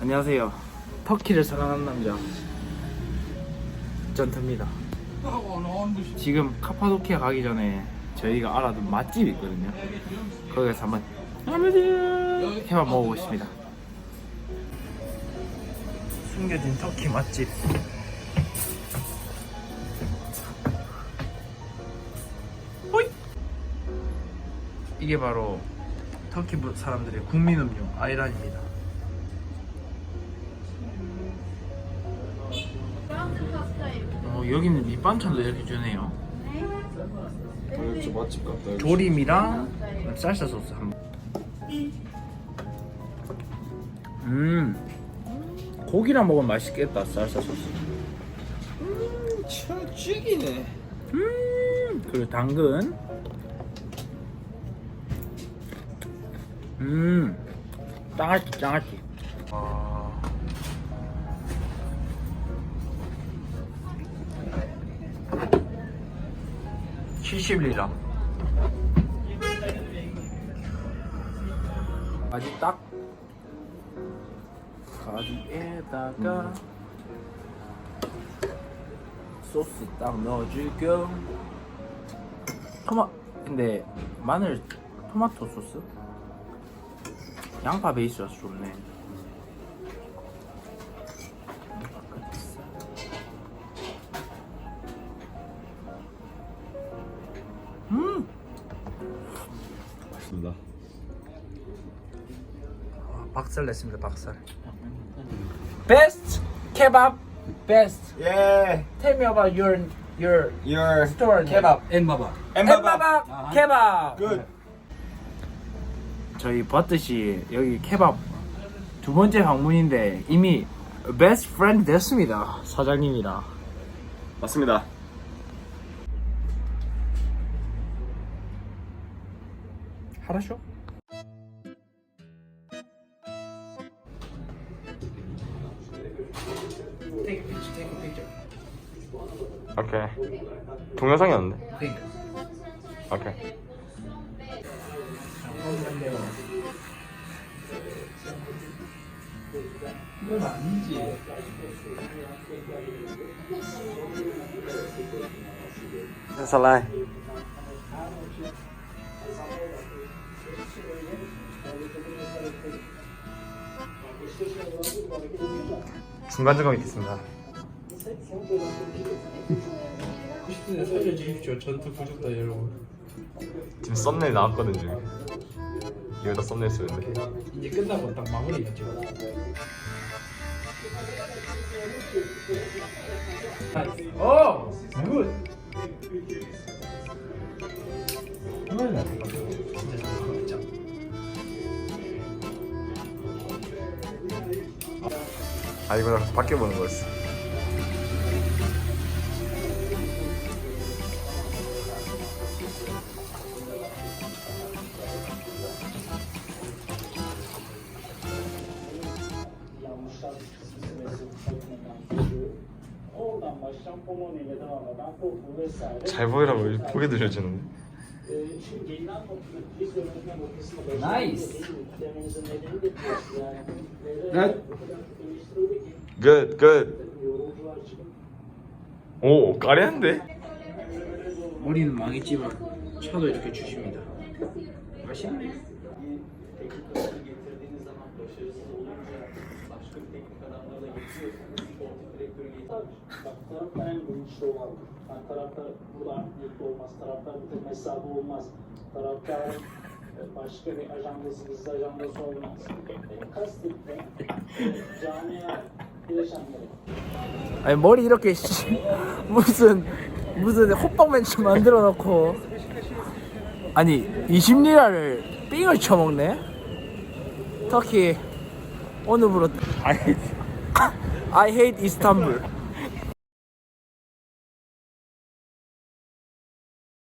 안녕하세요. 터키를 사랑하는 남자 전트입니다. 지금 카파도키아 가기 전에 저희가 알아둔 맛집이 있거든요. 거기서 한번 먹어보고 싶습니다. 숨겨진 터키 맛집. 이게 바로 터키 분- 사람들의 국민 음료 아이란입니다. 어, 여기는 밑반찬도 이렇게 주네요. 맛집 같다. 조림이랑 쌀사 소스 한 번. 음 고기랑 먹으면 맛있겠다 쌀사 소스. 참 죽이네. 음 그리고 당근. 음 짱아찌 짱아찌. 아. (70리라) 가지 딱. 가지에다가 소스 딱 넣어주고 토마 근데 마늘 토마토 소스? 양파 베이스라서 좋네 음 맞습니다. 박살 냈습니다 박살 Best kebab Best 예. Tell me about your your Your store 케밥. 엠바바 엠바박 케밥 Good. 저희 버트씨 여기 케밥 두 번째 방문인데 이미 베스트 프렌드 됐습니다 사장님이랑 맞습니다. 하라쇼? Take a picture, take a picture. 오케이. 동영상이었는데. 그러니까. 오케이. 이건 아니지. 살라이. 중간 점검 있겠습니다. 90분에 살려주십시오. 전투 구독자 여러분. 지금 썸네일 나왔거든 지금. 여기다 썸네일 쓰는데. 이제 끝나고 딱 마무리가 지금. 오! 아 이거랑 밖에 보는 거였어. 잘 보이라고 보게 들려주는데. Gelinen noktada Good. neden bu kadar çok eleştirildi ki Good, good. yorumcular çıkıp 오 까리한데? 머리는 망했지만 차도 이렇게 주십니다. 맛있네. teknik adamı getirdiğiniz zaman başarısız olunca başka bir teknik adamlarla getiriyorsunuz. Sportif direktörü getiriyorsunuz. Bak taraftar en bilinçli olandır. Yani taraftar buradan birlikte olmaz. Taraftar bir tek hesabı olmaz. Taraftar e, başka bir ajandası, gizli ajandası olmaz. Benim kastettiğim e, camia bileşenleri. 아니 머리 이렇게 씨, 무슨 무슨 호빵맨처럼 만들어 놓고. 아니 20리라를 삥을 쳐먹네? 터키 오늘부로 I hate, I hate 이스탄불